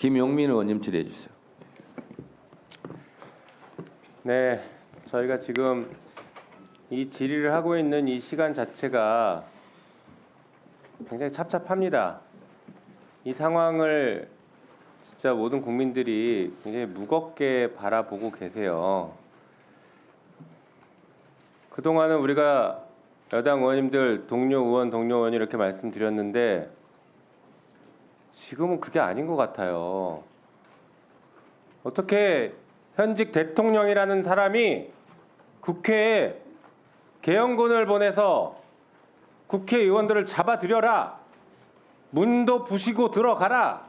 김용민 의원님 질의해 주세요. 네, 저희가 지금 이 질의를 하고 있는 이 시간 자체가 굉장히 찹찹합니다. 이 상황을 진짜 모든 국민들이 굉장히 무겁게 바라보고 계세요. 그동안은 우리가 여당 의원님들 동료 의원 동료 의원 이렇게 말씀드렸는데 지금은 그게 아닌 것 같아요. 어떻게 현직 대통령이라는 사람이 국회에 개헌군을 보내서 국회의원들을 잡아들여라 문도 부시고 들어가라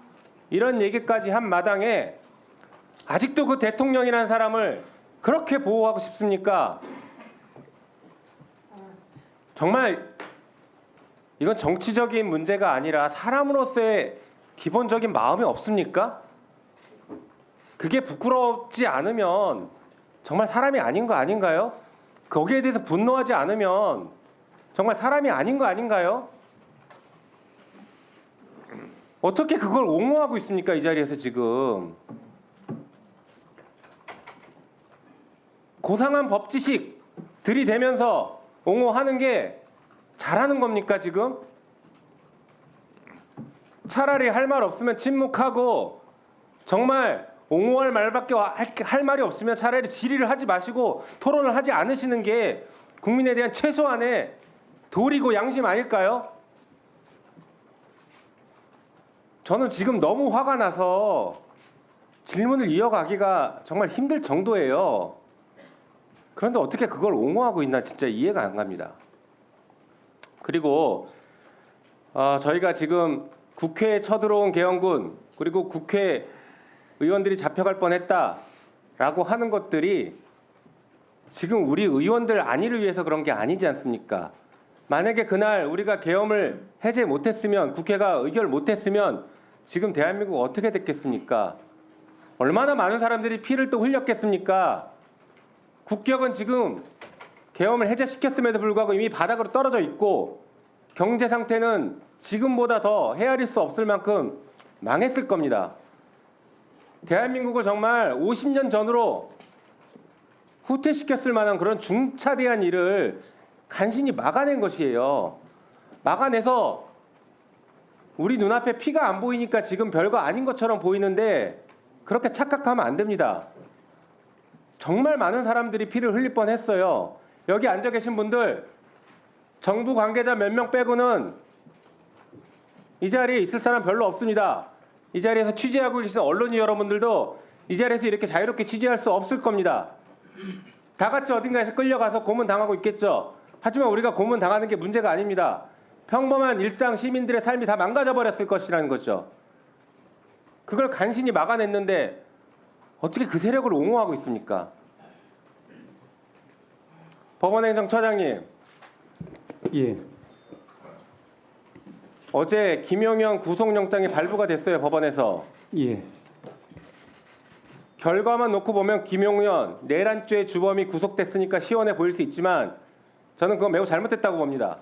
이런 얘기까지 한 마당에 아직도 그 대통령이라는 사람을 그렇게 보호하고 싶습니까? 정말 이건 정치적인 문제가 아니라 사람으로서의 기본적인 마음이 없습니까? 그게 부끄럽지 않으면 정말 사람이 아닌 거 아닌가요? 거기에 대해서 분노하지 않으면 정말 사람이 아닌 거 아닌가요? 어떻게 그걸 옹호하고 있습니까 이 자리에서 지금 고상한 법지식 들이대면서 옹호하는 게 잘하는 겁니까 지금? 차라리 할 말 없으면 침묵하고 정말 옹호할 말밖에 할, 할 말이 없으면 차라리 질의를 하지 마시고 토론을 하지 않으시는 게 국민에 대한 최소한의 도리고 양심 아닐까요? 저는 지금 너무 화가 나서 질문을 이어가기가 정말 힘들 정도예요. 그런데 어떻게 그걸 옹호하고 있나 진짜 이해가 안 갑니다. 그리고 어, 저희가 지금 국회에 쳐들어온 개헌군 그리고 국회 의원들이 잡혀갈 뻔했다라고 하는 것들이 지금 우리 의원들 안위를 위해서 그런 게 아니지 않습니까? 만약에 그날 우리가 계엄을 해제 못했으면 국회가 의결 못했으면 지금 대한민국 어떻게 됐겠습니까? 얼마나 많은 사람들이 피를 또 흘렸겠습니까? 국격은 지금 계엄을 해제시켰음에도 불구하고 이미 바닥으로 떨어져 있고 경제 상태는 지금보다 더 헤아릴 수 없을 만큼 망했을 겁니다. 대한민국을 정말 50년 전으로 후퇴시켰을 만한 그런 중차대한 일을 간신히 막아낸 것이에요. 막아내서 우리 눈앞에 피가 안 보이니까 지금 별거 아닌 것처럼 보이는데 그렇게 착각하면 안 됩니다. 정말 많은 사람들이 피를 흘릴 뻔 했어요. 여기 앉아 계신 분들 정부 관계자 몇 명 빼고는 이 자리에 있을 사람 별로 없습니다. 이 자리에서 취재하고 계신 언론인 여러분들도 이 자리에서 이렇게 자유롭게 취재할 수 없을 겁니다. 다 같이 어딘가에서 끌려가서 고문 당하고 있겠죠. 하지만 우리가 고문 당하는 게 문제가 아닙니다. 평범한 일상 시민들의 삶이 다 망가져 버렸을 것이라는 거죠. 그걸 간신히 막아냈는데 어떻게 그 세력을 옹호하고 있습니까? 법원행정처장님 예, 어제 김용현 구속영장이 발부가 됐어요 법원에서 예, 결과만 놓고 보면 김용현 내란죄 주범이 구속됐으니까 시원해 보일 수 있지만 저는 그건 매우 잘못됐다고 봅니다.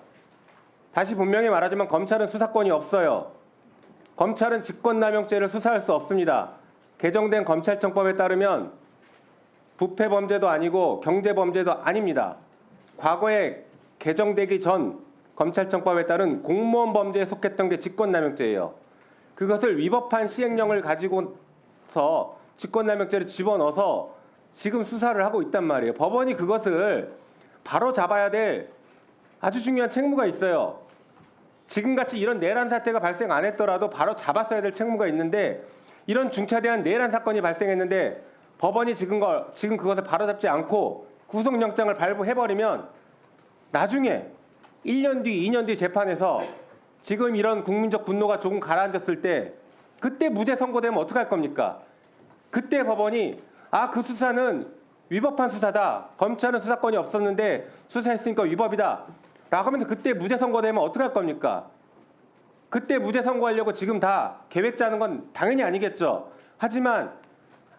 다시 분명히 말하지만 검찰은 수사권이 없어요. 검찰은 직권남용죄를 수사할 수 없습니다. 개정된 검찰청법에 따르면 부패 범죄도 아니고 경제 범죄도 아닙니다. 과거에 개정되기 전 검찰청법에 따른 공무원 범죄에 속했던 게 직권남용죄예요. 그것을 위법한 시행령을 가지고서 직권남용죄를 집어넣어서 지금 수사를 하고 있단 말이에요. 법원이 그것을 바로 잡아야 될 아주 중요한 책무가 있어요. 지금같이 이런 내란 사태가 발생 안 했더라도 바로 잡았어야 될 책무가 있는데 이런 중차대한 내란 사건이 발생했는데 법원이 지금 걸 지금 그것을 바로잡지 않고 구속영장을 발부해버리면 나중에 1년 뒤, 2년 뒤 재판에서 지금 이런 국민적 분노가 조금 가라앉았을 때 그때 무죄 선고되면 어떡할 겁니까? 그때 법원이 아 그 수사는 위법한 수사다. 검찰은 수사권이 없었는데 수사했으니까 위법이다. 라고 하면서 그때 무죄 선고되면 어떡할 겁니까? 그때 무죄 선고하려고 지금 다 계획 짜는 건 당연히 아니겠죠. 하지만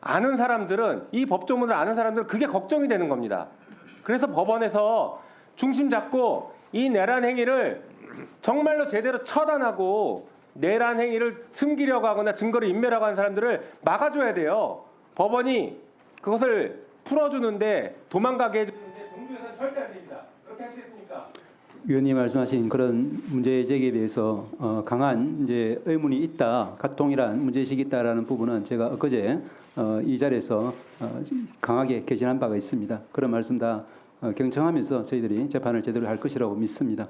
아는 사람들은 이 법조문을 아는 사람들은 그게 걱정이 되는 겁니다. 그래서 법원에서 중심 잡고 이 내란 행위를 정말로 제대로 처단하고 내란 행위를 숨기려고 하거나 증거를 인멸하고 하는 사람들을 막아줘야 돼요. 법원이 그것을 풀어주는데 도망가게 해주는데 정부에서는 절대 안 됩니다. 그렇게 하시겠습니까? 위원님 말씀하신 그런 문제 제기에 대해서 어, 강한 이제 의문이 있다, 동일한 문제의식이 있다라는 부분은 제가 엊그제 어, 이 자리에서 어, 강하게 개진한 바가 있습니다. 그런 말씀 다 어, 경청하면서 저희들이 재판을 제대로 할 것이라고 믿습니다.